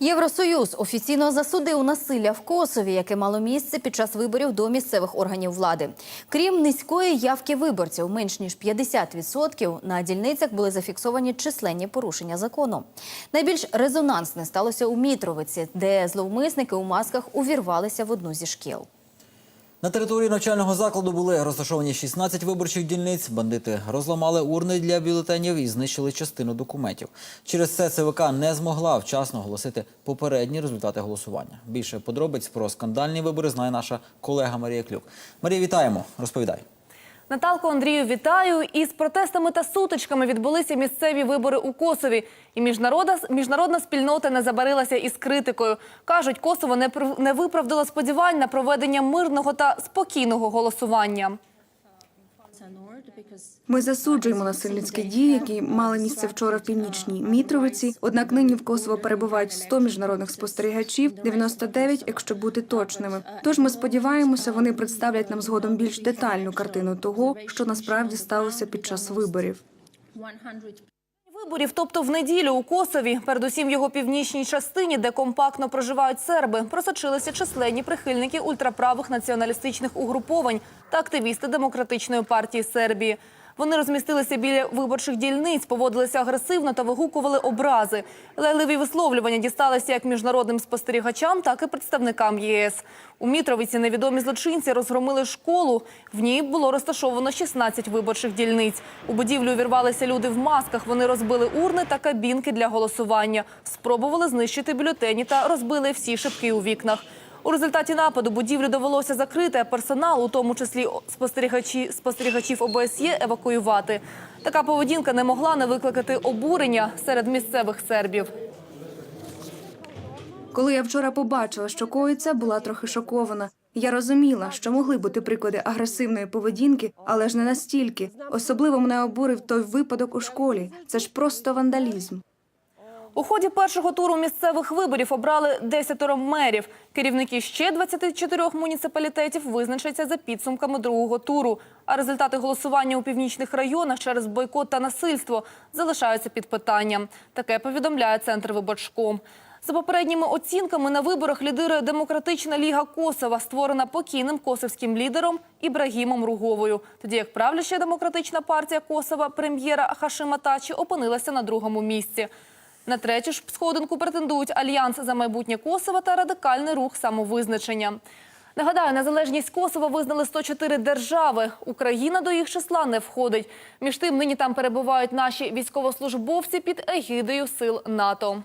Євросоюз офіційно засудив насилля в Косові, яке мало місце під час виборів до місцевих органів влади. Крім низької явки виборців, менш ніж 50%, на дільницях були зафіксовані численні порушення закону. Найбільш резонансне сталося у Мітровиці, де зловмисники у масках увірвалися в одну зі шкіл. На території навчального закладу були розташовані 16 виборчих дільниць. Бандити розламали урни для бюлетенів і знищили частину документів. Через це ЦВК не змогла вчасно оголосити попередні результати голосування. Більше подробиць про скандальні вибори знає наша колега Марія Клюк. Марія, вітаємо. Розповідай. Наталко Андрію, вітаю. Із протестами та сутичками відбулися місцеві вибори у Косові. І міжнародна, міжнародна спільнота не забарилася із критикою. Кажуть, Косово не, не виправдало сподівань на проведення мирного та спокійного голосування. Ми засуджуємо насильницькі дії, які мали місце вчора в північній Мітровиці. Однак нині в Косово перебувають 100 міжнародних спостерігачів, 99, якщо бути точними. Тож ми сподіваємося, вони представлять нам згодом більш детальну картину того, що насправді сталося під час виборів. Виборів, тобто в неділю у Косові, передусім в його північній частині, де компактно проживають серби, просочилися численні прихильники ультраправих націоналістичних угруповань та активісти демократичної партії Сербії. Вони розмістилися біля виборчих дільниць, поводилися агресивно та вигукували образи. Лайливі висловлювання дісталися як міжнародним спостерігачам, так і представникам ЄС. У Мітровиці невідомі злочинці розгромили школу. В ній було розташовано 16 виборчих дільниць. У будівлю увірвалися люди в масках. Вони розбили урни та кабінки для голосування. Спробували знищити бюлетені та розбили всі шибки у вікнах. У результаті нападу будівлю довелося закрити, а персонал, у тому числі спостерігачі, спостерігачів ОБСЄ, евакуювати. Така поведінка не могла не викликати обурення серед місцевих сербів. Коли я вчора побачила, що коїться, була трохи шокована. Я розуміла, що могли бути приклади агресивної поведінки, але ж не настільки. Особливо мене обурив той випадок у школі. Це ж просто вандалізм. У ході першого туру місцевих виборів обрали 10 мерів. Керівники ще 24 муніципалітетів визначаться за підсумками другого туру. А результати голосування у північних районах через бойкот та насильство залишаються під питанням. Таке повідомляє центр виборчком. За попередніми оцінками на виборах лідирує Демократична ліга Косова, створена покійним косовським лідером Ібрагімом Руговою. Тоді як правляща демократична партія Косова прем'єра Хашима Тачі опинилася на другому місці. На третю ж сходинку претендують Альянс за майбутнє Косова та радикальний рух самовизначення. Нагадаю, незалежність Косова визнали 104 держави. Україна до їх числа не входить. Між тим, нині там перебувають наші військовослужбовці під егідою сил НАТО.